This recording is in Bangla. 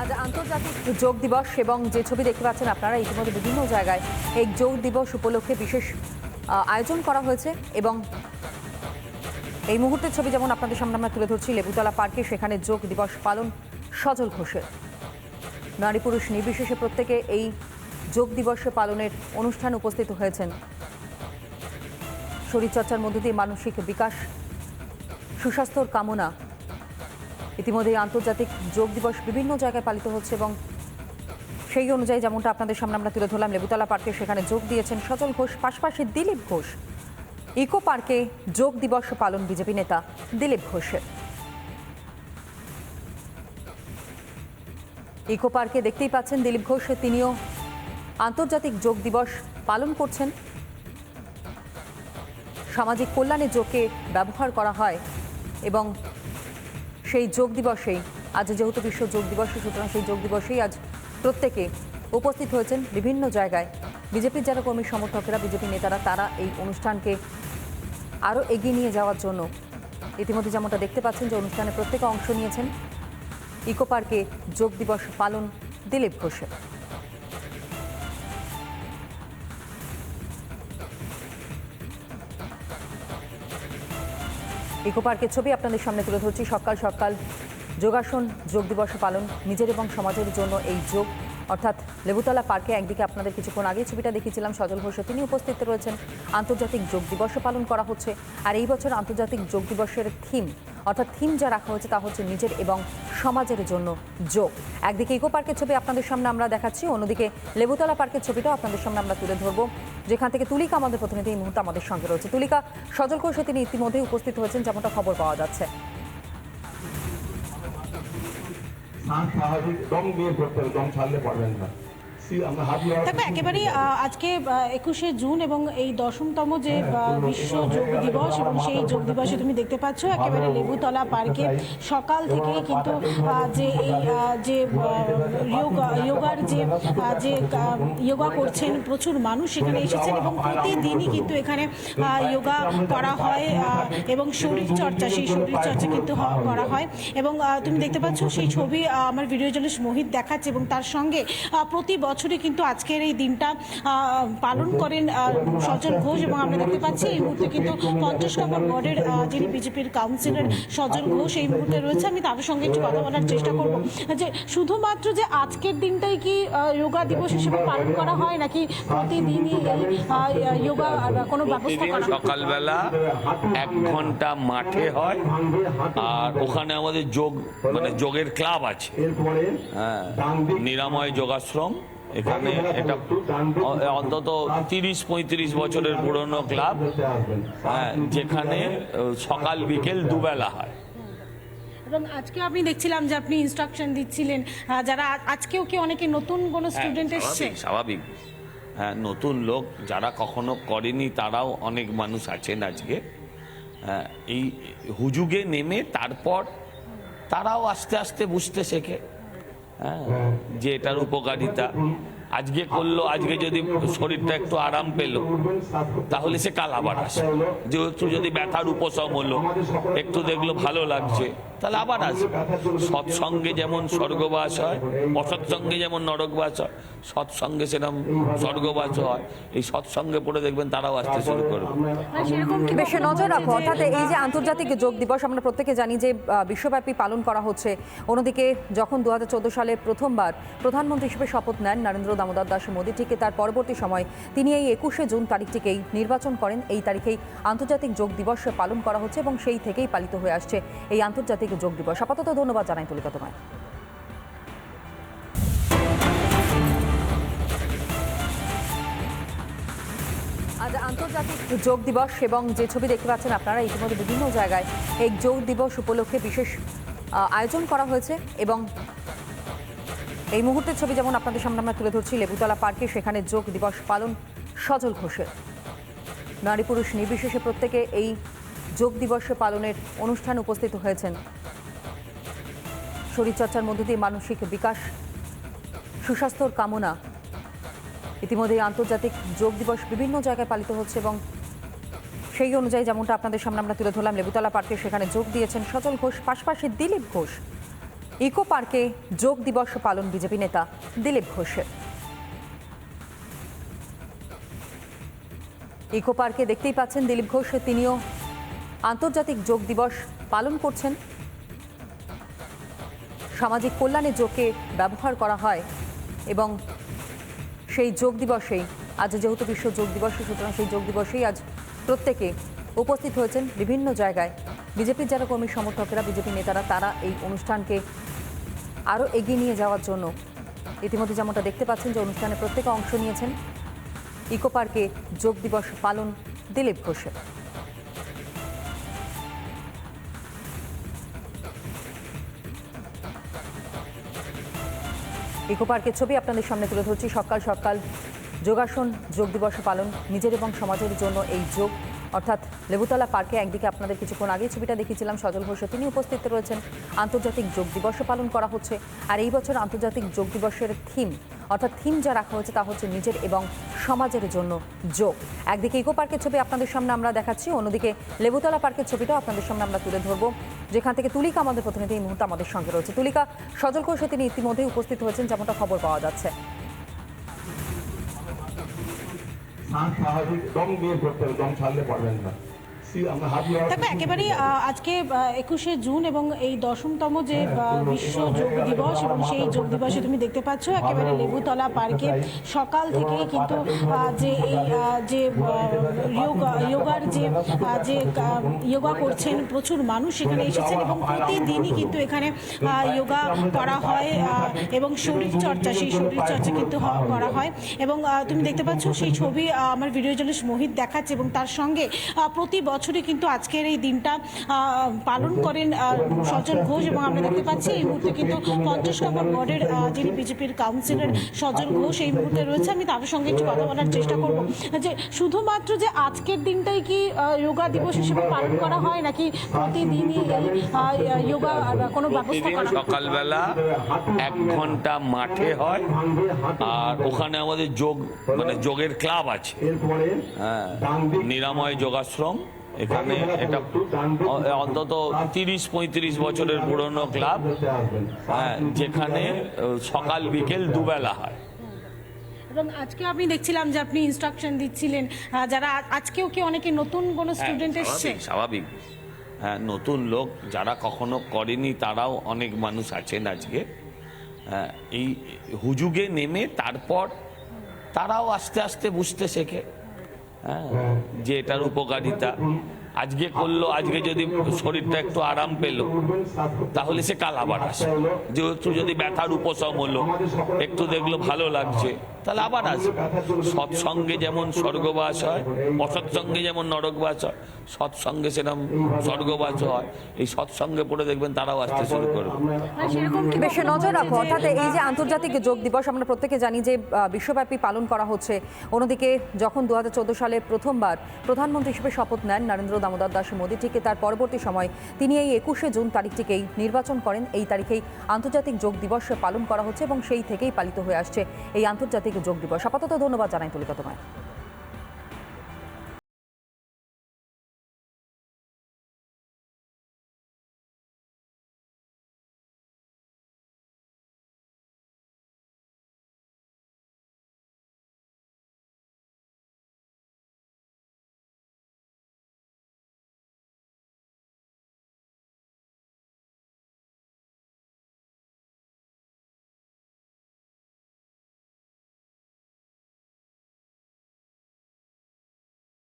আজ আন্তর্জাতিক যোগ দিবস এবং যে ছবি দেখতে পাচ্ছেন আপনারা, ইতিমধ্যে বিভিন্ন জায়গায় এই যোগ দিবস উপলক্ষে বিশেষ আয়োজন করা হয়েছে এবং এই মুহূর্তের ছবি যেমন আপনাদের সামনে আমরা তুলে ধরছি, লেবুতলা পার্কে সেখানে যোগ দিবস পালন সজল ঘোষের। নারী পুরুষ নির্বিশেষে প্রত্যেকে এই যোগ দিবস পালনের অনুষ্ঠান উপস্থিত হয়েছেন। শরীরচর্চার মধ্য দিয়ে মানসিক বিকাশ, সুস্বাস্থ্যর কামনা ইতিমধ্যে আন্তর্জাতিক যোগ দিবস বিভিন্ন জায়গায় পালিত হচ্ছে এবং সেই অনুযায়ী যেমনটা আপনাদের সামনে আমরা তুলে ধরলাম, লেবুতলা পার্কে সেখানে যোগ দিয়েছেন সজল ঘোষ, পাশাপাশি দিলীপ ঘোষ। ইকো পার্কে যোগ দিবস পালন বিজেপি নেতা দিলীপ ঘোষের। ইকো পার্কে দেখতেই পাচ্ছেন দিলীপ ঘোষ, তিনিও আন্তর্জাতিক যোগ দিবস পালন করছেন। সামাজিক কল্যাণে যোগকে ব্যবহার করা হয় এবং সেই যোগ দিবসেই, আজ যেহেতু বিশ্ব যোগ দিবস, সুতরাং সেই যোগ দিবসেই আজ প্রত্যেকে উপস্থিত হয়েছেন বিভিন্ন জায়গায়। বিজেপির যারা কর্মী সমর্থকেরা, বিজেপি নেতারা, তারা এই অনুষ্ঠানকে আরও এগিয়ে নিয়ে যাওয়ার জন্য ইতিমধ্যে যেমনটা দেখতে পাচ্ছেন যে অনুষ্ঠানে প্রত্যেকে অংশ নিয়েছেন। ইকো পার্কে যোগ দিবস পালন দিলীপ ঘোষের। ইকো পার্কের ছবি আপনাদের সামনে তুলে ধরছি। সকাল সকাল যোগাসন, যোগ দিবস পালন নিজের এবং সমাজের জন্য এই যোগ। অর্থাৎ লেবুতলা পার্কে একদিকে আপনাদের কিছুক্ষণ আগে ছবিটা দেখিয়েছিলাম, সজল ঘোষ তিনি উপস্থিত রয়েছেন। আন্তর্জাতিক যোগ দিবস পালন করা হচ্ছে। আর এই বছর আন্তর্জাতিক যোগ দিবসের থিম অর্থাৎ থিম যা রাখা হয়েছে তা হচ্ছে নিজের এবং সমাজের জন্য যোগ। একদিকে ইকো পার্কের ছবি আপনাদের সামনে আমরা দেখাচ্ছি, অন্যদিকে লেবুতলা পার্কের ছবিটাও আপনাদের সামনে আমরা তুলে ধরবো। যেখান থেকে তুলিকা আমাদের প্রতিনিধি এই মুহূর্তে আমাদের সঙ্গে রয়েছে। তুলিকা সজল ঘোষে তিনি ইতিমধ্যেই উপস্থিত হয়েছেন, যেমনটা খবর পাওয়া যাচ্ছে। স্বাভাবিক, দম দিয়ে করতে হবে, দম ছাড়লে পারবেন না। দেখো একেবারেই আজকে একুশে জুন এবং এই দশমতম যে বিশ্ব যোগ দিবস এবং সেই যোগ দিবসে তুমি দেখতে পাচ্ছ একেবারে লেবুতলা পার্কে সকাল থেকেই কিন্তু যে এই যে যোগা যোগার যে যে যোগা করছেন প্রচুর মানুষ সেখানে এসেছেন এবং প্রতিদিনই কিন্তু এখানে যোগা করা হয় এবং শরীর চর্চা সেই শরীর চর্চা কিন্তু করা হয়। এবং তুমি দেখতে পাচ্ছ সেই ছবি আমার ভিডিও জার্নালিস্ট মোহিত দেখাচ্ছে এবং তার সঙ্গে প্রতি বছরই কিন্তু আজকের এই দিনটা পালন করেন সজল ঘোষ এবং আমরা দেখতে পাচ্ছি এই মুহূর্তে কিন্তু পঞ্চাশ নম্বর ওয়ার্ডের যিনি বিজেপির কাউন্সিলর সজল ঘোষ এই মুহূর্তে রয়েছে। আমি তাদের সঙ্গে একটু কথা বলার চেষ্টা করব। যে শুধুমাত্র যে আজকের দিনটাই কি যোগা দিবস হিসেবে পালন করা হয় নাকি প্রতিদিনই এই যোগা কোনো ব্যবস্থা করা সকালবেলা এক ঘণ্টা মাঠে হয় আর ওখানে আমাদের যোগ মানে যোগের ক্লাব আছে। হ্যাঁ নিরাময় যোগাশ্রম। এখানে এটা অন্তত তিরিশ পঁয়ত্রিশ বছরের পুরনো ক্লাব হ্যাঁ যেখানে সকাল বিকেল দুবেলা হয়। এবং আজকে আপনি দেখছিলাম যে আপনি ইনস্ট্রাকশন দিচ্ছিলেন যারা আজকেও কি অনেকে নতুন কোনো হ্যাঁ, স্টুডেন্ট এসছে? স্বাভাবিক স্বাভাবিক। হ্যাঁ নতুন লোক যারা কখনো করেনি তারাও অনেক মানুষ আছেন আজকে। হ্যাঁ এই হুজুগে নেমে তারপর তারাও আস্তে আস্তে বুঝতে শেখে। হ্যাঁ যে এটার উপকারিতা। আজকে করল, আজকে যদি শরীরটা একটু আরাম পেল, তাহলে সে কাল আবার আসে যে একটু যদি ব্যথার উপশম হলো, একটু দেখল ভালো লাগছে। তাহলে আবার আসবে। সৎসঙ্গে যেমন স্বর্গবাস হয়, অসৎসঙ্গে যেমন নরকবাস হয়, সৎসঙ্গে সেরকম স্বর্গবাস হয়। এই সৎসঙ্গে পড়ে দেখবেন তারাও আসতে শুরু করবে। নজর রাখো? এই যে আন্তর্জাতিক যোগ দিবস, আমরা প্রত্যেকে জানি যে বিশ্বব্যাপী পালন করা হচ্ছে। অন্যদিকে, যখন দু হাজার চোদ্দ সালে প্রথমবার প্রধানমন্ত্রী হিসেবে শপথ নেন নরেন্দ্র দামোদর দাস মোদী, ঠিক তার পরবর্তী সময় তিনি এই একুশে জুন তারিখটিকেই নির্বাচন করেন। এই তারিখেই আন্তর্জাতিক যোগ দিবস পালন করা হচ্ছে এবং সেই থেকেই পালিত হয়ে আসছে। এই আন্তর্জাতিক যোগ দিবস। আপাতত ধন্যবাদ জানাই তুলিকা তোমায়। আজ আন্তর্জাতিক যোগ দিবস এবং যে ছবি দেখতে পাচ্ছেন আপনারা, ইতিমধ্যে বিভিন্ন জায়গায় এই যোগ দিবস উপলক্ষে বিশেষ আয়োজন করা হয়েছে এবং এই মুহূর্তের ছবি যেমন আপনাদের সামনে আমরা তুলে ধরছি, লেবুতলা পার্কে সেখানে যোগ দিবস পালন সজল ঘোষের। নারী পুরুষ নির্বিশেষে প্রত্যেকে এই যোগ দিবস পালনের অনুষ্ঠান উপস্থিত হয়েছেন। শরীরচর্চার মধ্য দিয়ে মানসিক বিকাশ, সুস্বাস্থ্যর কামনা। ইতিমধ্যে আন্তর্জাতিক যোগ দিবস বিভিন্ন জায়গায় পালিত হচ্ছে এবং সেই অনুযায়ী যেমনটা আপনাদের সামনে আমরা তুলে ধরলাম, লেবুতলা পার্কে সেখানে যোগ দিয়েছেন সজল ঘোষ, পাশাপাশি দিলীপ ঘোষ। ইকো পার্কে যোগ দিবস পালন বিজেপি নেতা দিলীপ ঘোষের। ইকো পার্কে দেখতেই পাচ্ছেন দিলীপ ঘোষ, তিনিও আন্তর্জাতিক যোগ দিবস পালন করছেন। সামাজিক কল্যাণে যোগকে ব্যবহার করা হয় এবং সেই যোগ দিবসেই, আজ যেহেতু বিশ্ব যোগ দিবস, সুতরাং সেই যোগ দিবসেই আজ প্রত্যেকে উপস্থিত হয়েছেন বিভিন্ন জায়গায়। বিজেপির যারা কর্মী সমর্থকেরা, বিজেপি নেতারা, তারা এই অনুষ্ঠানকে আরও এগিয়ে নিয়ে যাওয়ার জন্য ইতিমধ্যে যেমনটা দেখতে পাচ্ছেন যে অনুষ্ঠানে প্রত্যেকে অংশ নিয়েছেন। ইকো পার্কে যোগ দিবস পালন দিলীপ ঘোষের। ইকো পার্কের ছবি আপনাদের সামনে তুলে ধরছি। সকাল সকাল যোগাসন, যোগ দিবস পালন নিজের এবং সমাজের জন্য এই যোগ। অর্থাৎ লেবুতলা পার্কে একদিকে আপনাদের কিছুক্ষণ আগে ছবিটা দেখিয়েছিলাম, সজল ঘোষ তিনি উপস্থিত রয়েছেন। আন্তর্জাতিক যোগ দিবসও পালন করা হচ্ছে। আর এই বছর আন্তর্জাতিক যোগ দিবসের থিম অর্থাৎ থিম যা রাখা হয়েছে তা হচ্ছে নিজের এবং সমাজের জন্য যোগ। একদিকে ইকো পার্কের ছবি আপনাদের সামনে আমরা দেখাচ্ছি, অন্যদিকে লেবুতলা পার্কের ছবিটাও আপনাদের সামনে আমরা তুলে ধরবো। যেখান থেকে তুলিকা আমাদের প্রতিনিধি এই মুহূর্তে আমাদের সঙ্গে রয়েছে। তুলিকা, সজল কৌশে তিনি ইতিমধ্যেই উপস্থিত হয়েছেন, যেমনটা খবর পাওয়া যাচ্ছে। স্বাভাবিক, দম দিয়ে করতে হবে, দম ছাড়লে পারবেন না। দেখো একেবারেই আজকে একুশে জুন এবং এই দশমতম যে বিশ্ব যোগ দিবস এবং সেই যোগ দিবসে তুমি দেখতে পাচ্ছ একেবারে লেবুতলা পার্কে সকাল থেকেই কিন্তু যে এই যে যোগা যোগার যে যে যোগা করছেন প্রচুর মানুষ এখানে এসেছেন এবং প্রতিদিনই কিন্তু এখানে যোগা করা হয় এবং শরীর চর্চা সেই শরীর চর্চা কিন্তু করা হয়। এবং তুমি দেখতে পাচ্ছ সেই ছবি আমার ভিডিও জার্নালিস্ট মোহিত দেখাচ্ছে এবং তার সঙ্গে প্রতি বছরই কিন্তু আজকের এই দিনটা পালন করেন সজল ঘোষ এবং আমরা দেখতে পাচ্ছি এই মুহূর্তে কিন্তু পঞ্চাশ নম্বর ওয়ার্ডের যিনি বিজেপির কাউন্সিলর সজল ঘোষ এই মুহূর্তে রয়েছে। আমি তার সঙ্গে একটু কথা বলার চেষ্টা করব। যে শুধুমাত্র যে আজকের দিনটাই কি যোগা দিবস হিসেবে পালন করা হয় নাকি প্রতিদিনই এই যোগা কোনো ব্যবস্থা করা সকালবেলা এক ঘণ্টা মাঠে হয়, আর ওখানে আমাদের যোগ মানে যোগের ক্লাব আছে। হ্যাঁ নিরাময় যোগাশ্রম এখানে এটা অন্তত তিরিশ পঁয়ত্রিশ বছরের পুরনো ক্লাব হ্যাঁ যেখানে সকাল বিকেল দুবেলা হয়। এবং আজকে আমি দেখছিলাম যে আপনি ইনস্ট্রাকশন দিচ্ছিলেন যারা আজকেও কি অনেকে নতুন কোনো স্টুডেন্ট হ্যাঁ, এসছে স্বাভাবিক, স্বাভাবিক। হ্যাঁ নতুন লোক যারা কখনো করেনি তারাও অনেক মানুষ আছেন আজকে। হ্যাঁ এই হুজুগে নেমে তারপর তারাও আস্তে আস্তে বুঝতে শেখে। হ্যাঁ যে এটার উপকারিতা। আজকে করল, আজকে যদি শরীরটা একটু আরাম পেল, তাহলে সে কাল আবার আসে যেহেতু যদি ব্যথার উপশম হলো, একটু দেখল ভালো লাগছে তাহলে আবার আসবে সৎসঙ্গে যেমন স্বর্গবাস হয়, অসৎসঙ্গে যেমন নরকবাস হয়, সৎসঙ্গে সেরকম স্বর্গবাস হয়, এই সৎসঙ্গে পড়ে দেখবেন তারাও আসতে শুরু করবে। বেশ নজর রাখো? অর্থাৎ এই যে আন্তর্জাতিক যোগ দিবস, আমরা প্রত্যেকে জানি যে বিশ্বব্যাপী পালন করা হচ্ছে। অন্যদিকে যখন দু হাজার চোদ্দ সালে প্রথমবার প্রধানমন্ত্রী হিসেবে শপথ নেন নরেন্দ্র দামোদর দাস মোদী, ঠিক তার পরবর্তী সময় তিনি এই একুশে জুন তারিখটিকেই নির্বাচন করেন। এই তারিখেই আন্তর্জাতিক যোগ দিবস পালন করা হচ্ছে এবং সেই থেকেই পালিত হয়ে আসছে। এই আন্তর্জাতিক যোগ দিবস। আপাতত ধন্যবাদ জানাই তুলিকা তোমায়।